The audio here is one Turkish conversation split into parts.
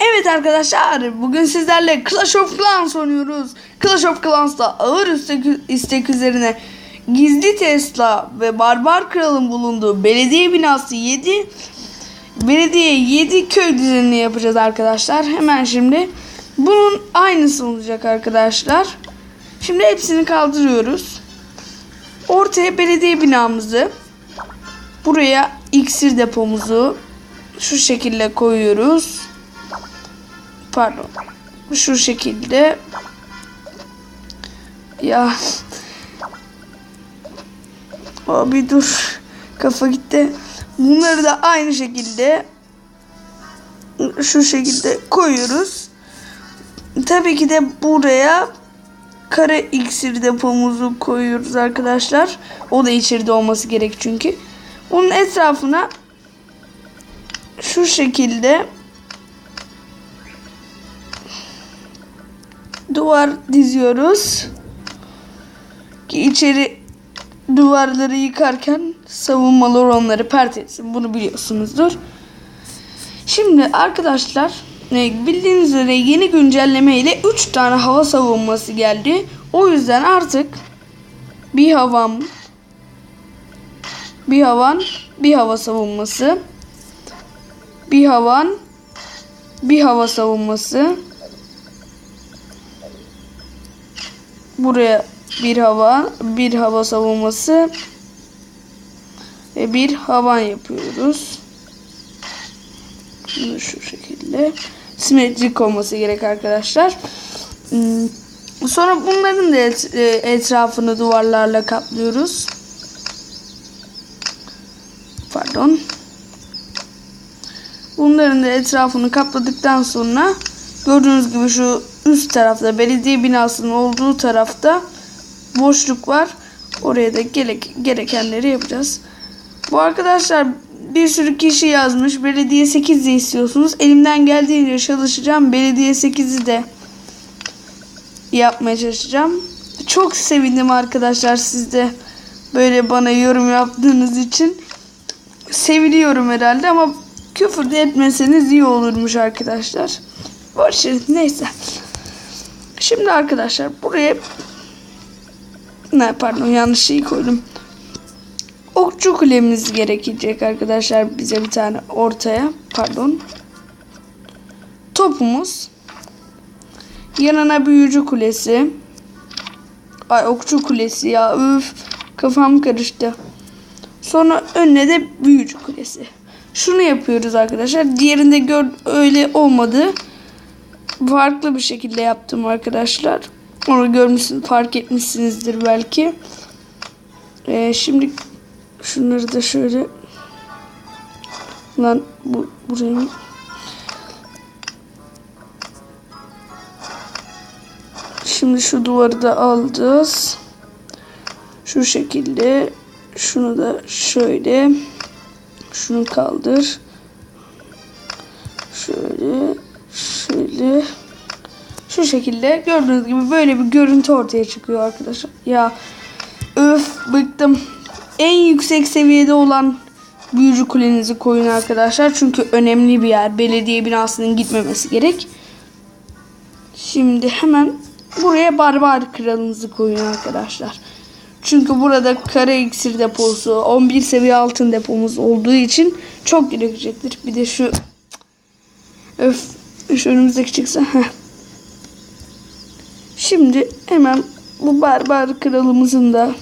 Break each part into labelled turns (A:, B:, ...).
A: Evet arkadaşlar bugün sizlerle Clash of Clans oynuyoruz. Clash of Clans'ta ağır istek, istek üzerine gizli Tesla ve Barbar Kral'ın bulunduğu belediye binası 7 belediye 7 köy düzenini yapacağız arkadaşlar. Hemen şimdi bunun aynısı olacak arkadaşlar. Şimdi hepsini kaldırıyoruz. Ortaya belediye binamızı buraya iksir depomuzu şu şekilde koyuyoruz pardon şu şekilde. Ya. Abi dur. Kafa gitti. Bunları da aynı şekilde şu şekilde koyuyoruz. Tabii ki de buraya kare iksir depomuzu koyuyoruz arkadaşlar. O da içeride olması gerek çünkü. Bunun etrafına şu şekilde duvar diziyoruz. Ki içeri duvarları yıkarken savunmalar onları pert etsin. Bunu biliyorsunuzdur. Şimdi arkadaşlar e, bildiğiniz üzere yeni güncelleme ile 3 tane hava savunması geldi. O yüzden artık bir havam bir havan bir hava savunması bir havan bir hava savunması buraya bir hava, bir hava savunması ve bir havan yapıyoruz. Bunu şu şekilde simetrik olması gerek arkadaşlar. Hmm, Sonra bunların da e, etrafını duvarlarla kaplıyoruz. Pardon. Bunların da etrafını kapladıktan sonra gördüğünüz gibi şu üst tarafta belediye binasının olduğu tarafta boşluk var. Oraya da gerek, gerekenleri yapacağız. Bu arkadaşlar bir sürü kişi yazmış. Belediye 8 de istiyorsunuz. Elimden geldiğince çalışacağım. Belediye 8'i de yapmaya çalışacağım. Çok sevindim arkadaşlar siz de böyle bana yorum yaptığınız için. Seviliyorum herhalde ama küfür de etmeseniz iyi olurmuş arkadaşlar. Boş neyse. Şimdi arkadaşlar buraya ne pardon yanlış şeyi koydum. Okçu kulemiz gerekecek arkadaşlar bize bir tane ortaya pardon. Topumuz. Yanına büyücü kulesi. Ay okçu kulesi ya üf kafam karıştı. Sonra önüne de büyücü kulesi. Şunu yapıyoruz arkadaşlar. Diğerinde gör öyle olmadı. Farklı bir şekilde yaptım arkadaşlar. Onu görmüşsünüz, fark etmişsinizdir belki. Ee, şimdi şunları da şöyle lan bu buraya? Şimdi şu duvarı da alacağız. Şu şekilde şunu da şöyle şunu kaldır. Şöyle şöyle şu şekilde gördüğünüz gibi böyle bir görüntü ortaya çıkıyor arkadaşlar. Ya öf bıktım. En yüksek seviyede olan büyücü kulenizi koyun arkadaşlar. Çünkü önemli bir yer. Belediye binasının gitmemesi gerek. Şimdi hemen buraya barbar kralınızı koyun arkadaşlar. Çünkü burada kare iksir deposu 11 seviye altın depomuz olduğu için çok gerekecektir. Bir de şu öf şu önümüzdeki çıksa. Heh. Şimdi hemen bu barbar kralımızın da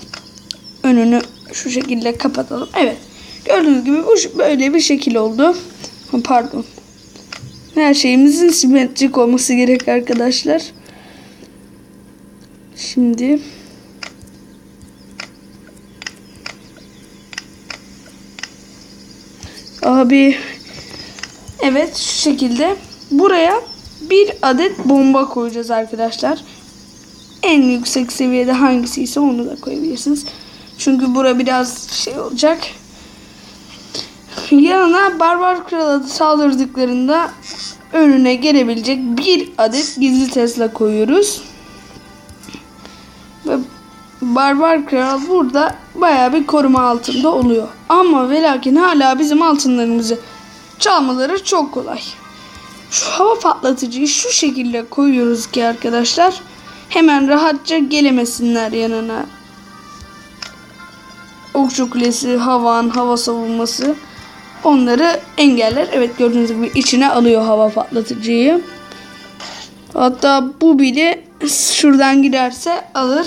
A: önünü şu şekilde kapatalım. Evet. Gördüğünüz gibi bu böyle bir şekil oldu. Pardon. Her şeyimizin simetrik olması gerek arkadaşlar. Şimdi Abi evet şu şekilde buraya bir adet bomba koyacağız arkadaşlar. En yüksek seviyede hangisi ise onu da koyabilirsiniz. Çünkü bura biraz şey olacak. Yanına barbar krala saldırdıklarında önüne gelebilecek bir adet gizli Tesla koyuyoruz. Ve barbar kral burada bayağı bir koruma altında oluyor. Ama ve lakin hala bizim altınlarımızı çalmaları çok kolay. Şu hava patlatıcıyı şu şekilde koyuyoruz ki arkadaşlar hemen rahatça gelemesinler yanına. Okçu kulesi, havan, hava savunması onları engeller. Evet gördüğünüz gibi içine alıyor hava patlatıcıyı. Hatta bu bile şuradan girerse alır.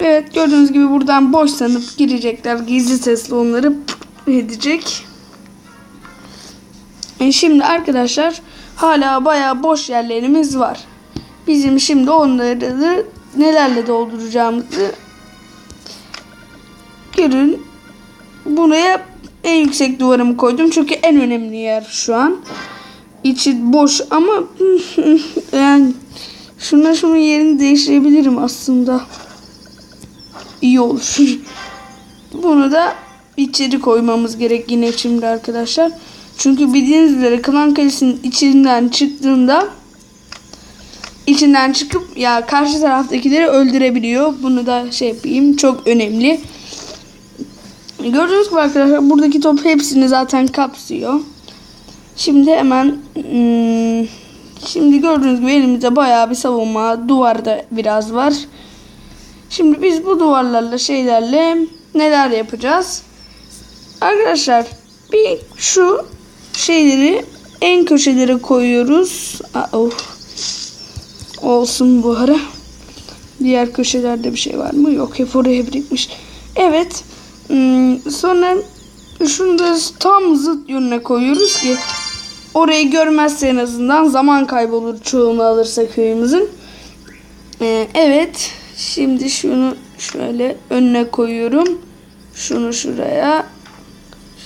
A: Evet gördüğünüz gibi buradan boş sanıp girecekler. Gizli sesle onları edecek. E şimdi arkadaşlar hala bayağı boş yerlerimiz var. Bizim şimdi onları nelerle dolduracağımızı görün. Buraya en yüksek duvarımı koydum çünkü en önemli yer şu an. İçi boş ama yani şuna şunun yerini değiştirebilirim aslında. İyi olur. Bunu da içeri koymamız gerek yine şimdi arkadaşlar. Çünkü bildiğiniz üzere Klan Kalesi'nin içinden çıktığında içinden çıkıp ya karşı taraftakileri öldürebiliyor. Bunu da şey yapayım. Çok önemli. Gördüğünüz gibi arkadaşlar buradaki top hepsini zaten kapsıyor. Şimdi hemen hmm, şimdi gördüğünüz gibi elimizde bayağı bir savunma duvarda biraz var. Şimdi biz bu duvarlarla şeylerle neler yapacağız? Arkadaşlar bir şu şeyleri en köşelere koyuyoruz. Aa, oh. Olsun bu ara. Diğer köşelerde bir şey var mı? Yok hep oraya birikmiş. Evet. Hmm, sonra şunu da tam zıt yönüne koyuyoruz ki orayı görmezse en azından zaman kaybolur çoğunu alırsa köyümüzün. Ee, evet. Şimdi şunu şöyle önüne koyuyorum. Şunu şuraya.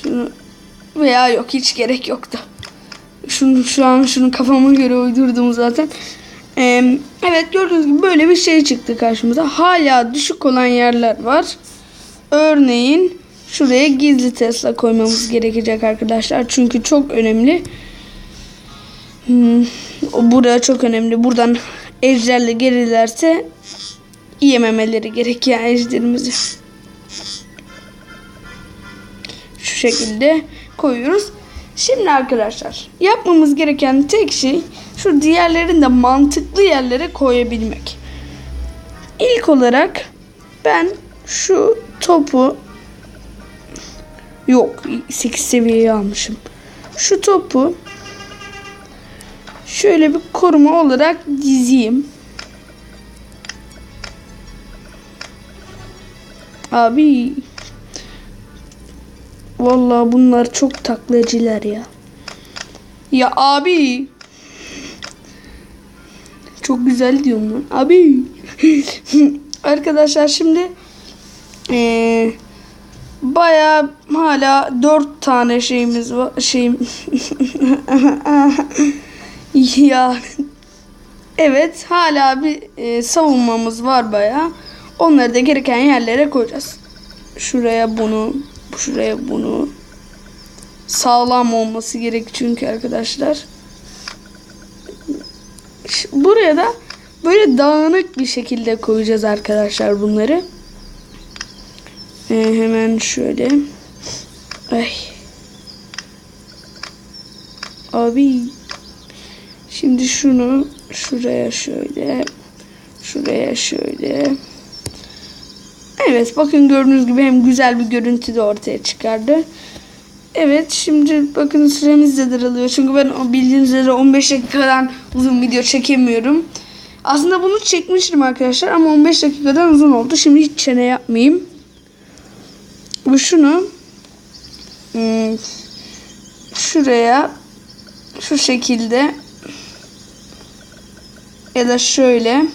A: Şunu veya yok hiç gerek yoktu. Şunu şu an şunu kafama göre uydurdum zaten. Ee, evet gördüğünüz gibi böyle bir şey çıktı karşımıza. Hala düşük olan yerler var. Örneğin şuraya gizli Tesla koymamız gerekecek arkadaşlar. Çünkü çok önemli. Hmm, buraya çok önemli. Buradan ejderle gelirlerse yememeleri gerek yani ejderimizi. Şu şekilde koyuyoruz. Şimdi arkadaşlar yapmamız gereken tek şey şu diğerlerini de mantıklı yerlere koyabilmek. İlk olarak ben şu topu yok 8 seviyeye almışım. Şu topu şöyle bir koruma olarak dizeyim. Abi Vallahi bunlar çok taklacılar ya. Ya abi. Çok güzel diyorum lan. Abi. Arkadaşlar şimdi ee, bayağı hala dört tane şeyimiz var. Şeyim. ya. Evet hala bir e, savunmamız var bayağı. Onları da gereken yerlere koyacağız. Şuraya bunu, şuraya bunu. Sağlam olması gerek çünkü arkadaşlar. Buraya da böyle dağınık bir şekilde koyacağız arkadaşlar bunları. Ee, hemen şöyle. Ay. Abi. Şimdi şunu şuraya şöyle. Şuraya şöyle. Evet bakın gördüğünüz gibi hem güzel bir görüntü de ortaya çıkardı. Evet şimdi bakın süremiz de daralıyor. Çünkü ben bildiğiniz üzere 15 dakikadan uzun video çekemiyorum. Aslında bunu çekmiştim arkadaşlar ama 15 dakikadan uzun oldu. Şimdi hiç çene yapmayayım. Bu şunu hmm, şuraya şu şekilde ya da şöyle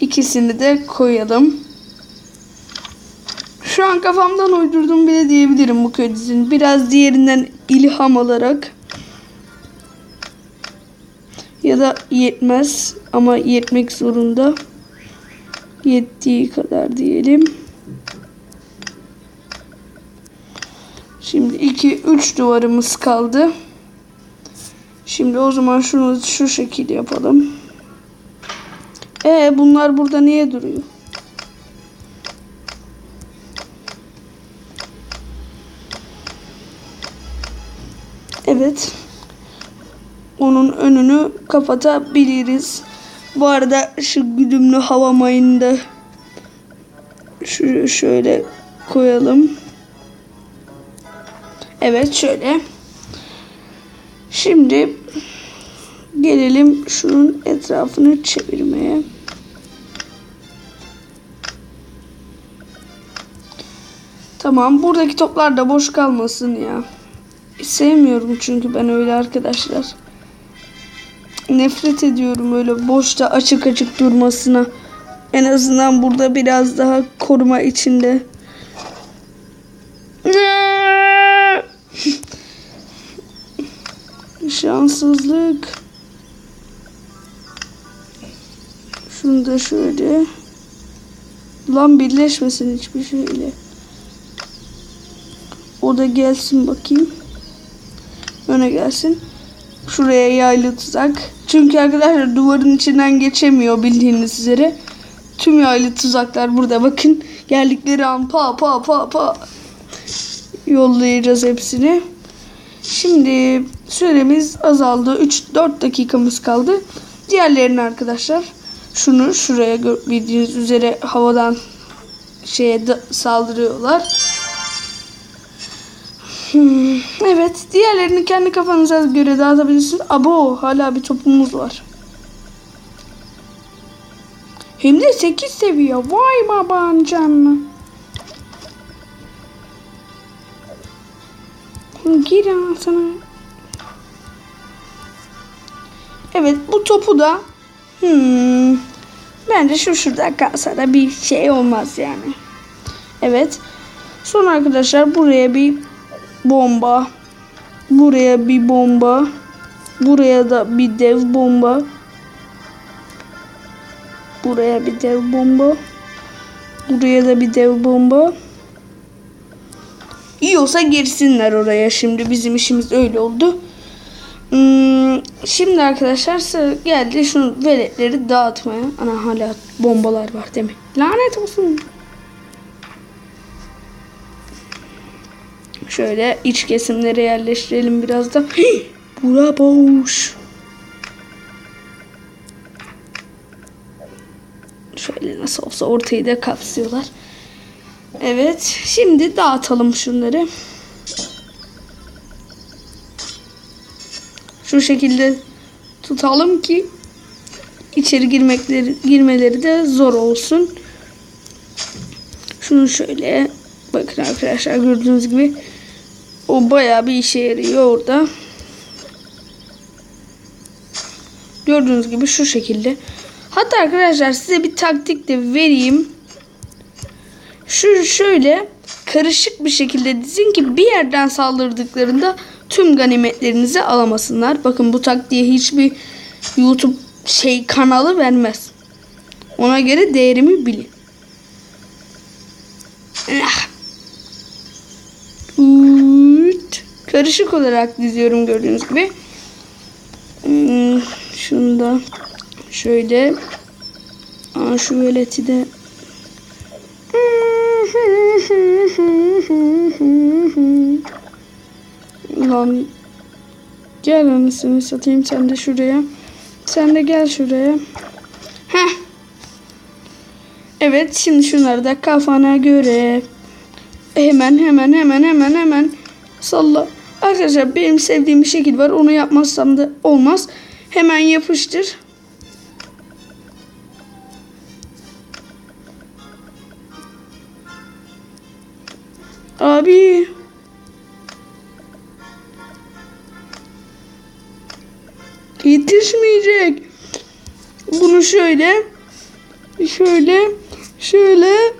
A: ikisini de koyalım. Kafamdan uydurdum bile diyebilirim bu köy dizinin. Biraz diğerinden ilham alarak. Ya da yetmez ama yetmek zorunda. Yettiği kadar diyelim. Şimdi 2 3 duvarımız kaldı. Şimdi o zaman şunu şu şekilde yapalım. E bunlar burada niye duruyor? Evet. onun önünü kapatabiliriz. Bu arada şu güdümlü hava mayını şu şöyle koyalım. Evet şöyle. Şimdi gelelim şunun etrafını çevirmeye. Tamam buradaki toplar da boş kalmasın ya. Sevmiyorum çünkü ben öyle arkadaşlar. Nefret ediyorum öyle boşta açık açık durmasına. En azından burada biraz daha koruma içinde. Şanssızlık. Şunu da şöyle. Lan birleşmesin hiçbir şeyle. O da gelsin bakayım. Öne gelsin. Şuraya yaylı tuzak. Çünkü arkadaşlar duvarın içinden geçemiyor bildiğiniz üzere. Tüm yaylı tuzaklar burada bakın. Geldikleri an pa pa pa pa yollayacağız hepsini. Şimdi süremiz azaldı. 3-4 dakikamız kaldı. Diğerlerini arkadaşlar şunu şuraya bildiğiniz üzere havadan şeye saldırıyorlar. Hmm, evet diğerlerini kendi kafanıza göre dağıtabilirsiniz. Abo hala bir topumuz var. Hem de 8 seviye. Vay baban canına. Gir sana. Evet bu topu da hmm, bence şu şurada kalsa da bir şey olmaz yani. Evet. Sonra arkadaşlar buraya bir bomba. Buraya bir bomba. Buraya da bir dev bomba. Buraya bir dev bomba. Buraya da bir dev bomba. İyi olsa girsinler oraya şimdi. Bizim işimiz öyle oldu. Hmm, şimdi arkadaşlar sıra geldi şu veletleri dağıtmaya. Ana hala bombalar var değil mi? Lanet olsun. Şöyle iç kesimlere yerleştirelim biraz da. Bura boş. Şöyle nasıl olsa ortayı da kapsıyorlar. Evet. Şimdi dağıtalım şunları. Şu şekilde tutalım ki içeri girmekleri girmeleri de zor olsun. Şunu şöyle bakın arkadaşlar gördüğünüz gibi o bayağı bir işe yarıyor orada. Gördüğünüz gibi şu şekilde. Hatta arkadaşlar size bir taktik de vereyim. Şu şöyle karışık bir şekilde dizin ki bir yerden saldırdıklarında tüm ganimetlerinizi alamasınlar. Bakın bu taktiğe hiçbir YouTube şey kanalı vermez. Ona göre değerimi bilin. Ah. Karışık olarak diziyorum gördüğünüz gibi. Hmm, şunu da şöyle Aa, şu veleti de Lan gel anasını satayım sen de şuraya. Sen de gel şuraya. Heh. Evet şimdi şunları da kafana göre hemen hemen hemen hemen hemen salla. Arkadaşlar benim sevdiğim bir şekil var. Onu yapmazsam da olmaz. Hemen yapıştır. Abi. Yetişmeyecek. Bunu şöyle şöyle şöyle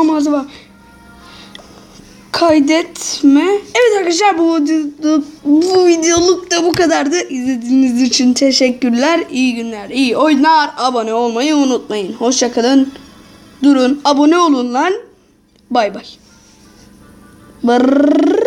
A: Amma mazva. Kaydetme. Evet arkadaşlar bu, videoluk- bu videoluk da bu kadardı. İzlediğiniz için teşekkürler. İyi günler, iyi oyunlar. Abone olmayı unutmayın. Hoşçakalın. Durun. Abone olun lan. Bay bay. Brrr.